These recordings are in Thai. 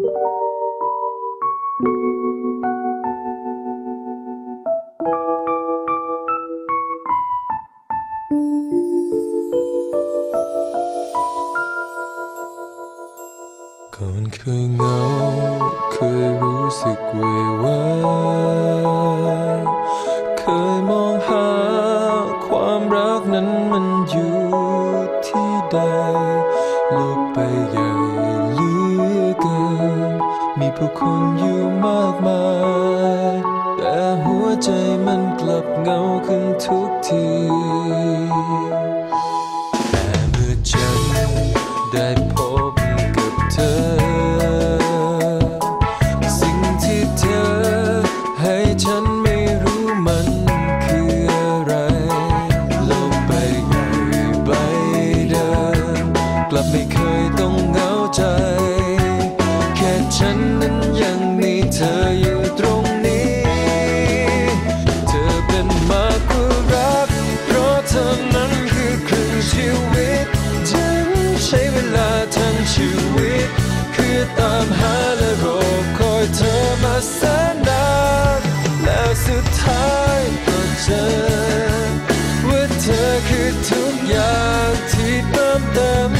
ก่อนเคยเงาเคยรู้สึกเววาเคยมองหาความรักนั้นมัน ผู้คนอยู่มากมาย แต่หัวใจมันกลับเงาขึ้นทุกทีแต่เมื่อฉันได้พ them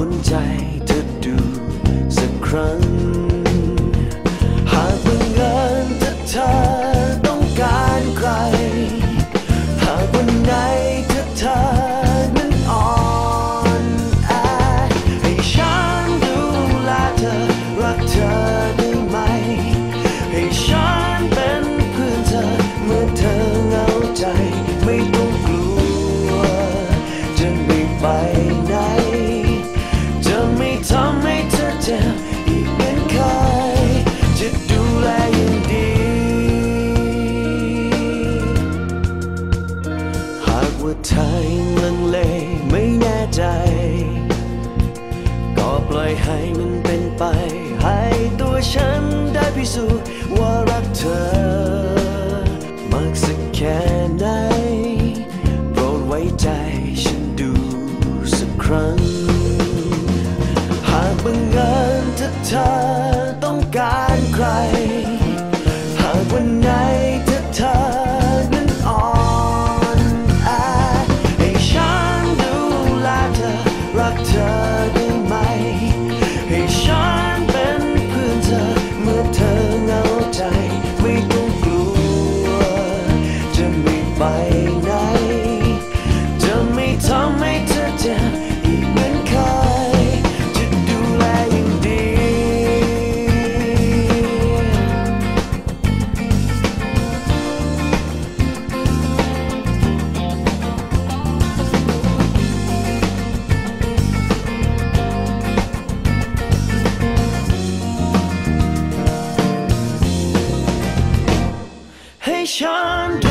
คนใจเธอดูสักครั้ง ล่อยให้มันเป็นไป ให้ตัวฉันได้พิสูจน์ว่ารักเธอ nation.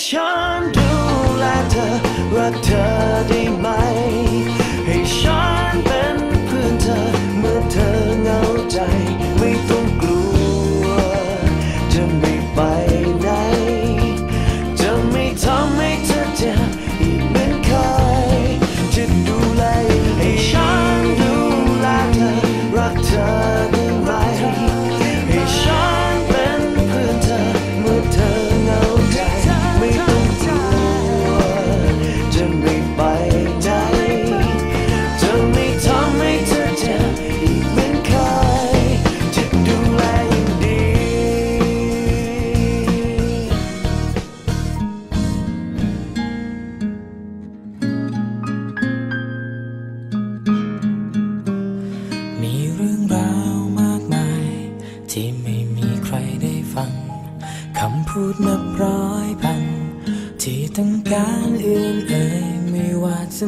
ให้ฉันดูแลเธอรักเธอได้ไหม ให้ฉันเป็นเพื่อนเธอเมื่อเธอเหงาใจ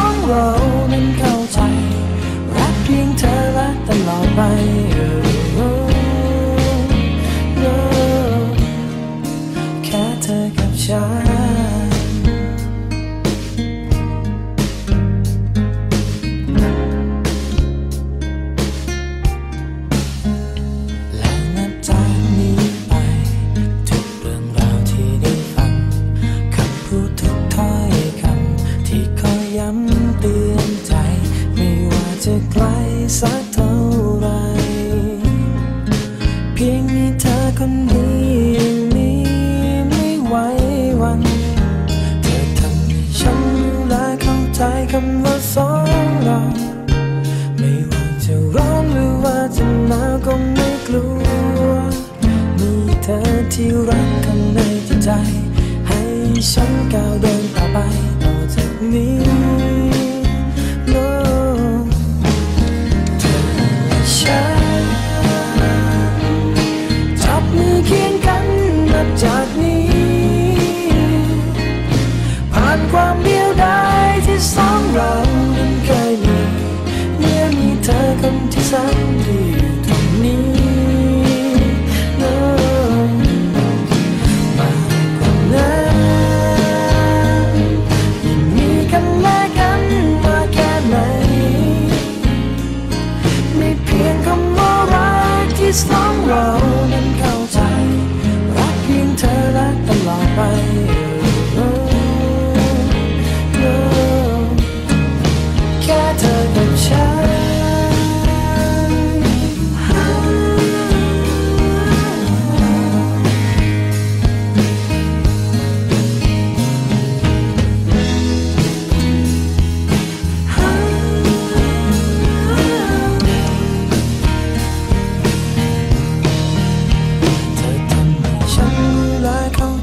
ของเรานั้นเข้าใจ รักเพียงเธอและตลอดไปแค่เธอกับฉันำว่าสองเราไม่ว่าจะร้อนหรือว่าจะหนาวก็ไม่กลัวมีเธอที่ร คน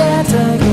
shattered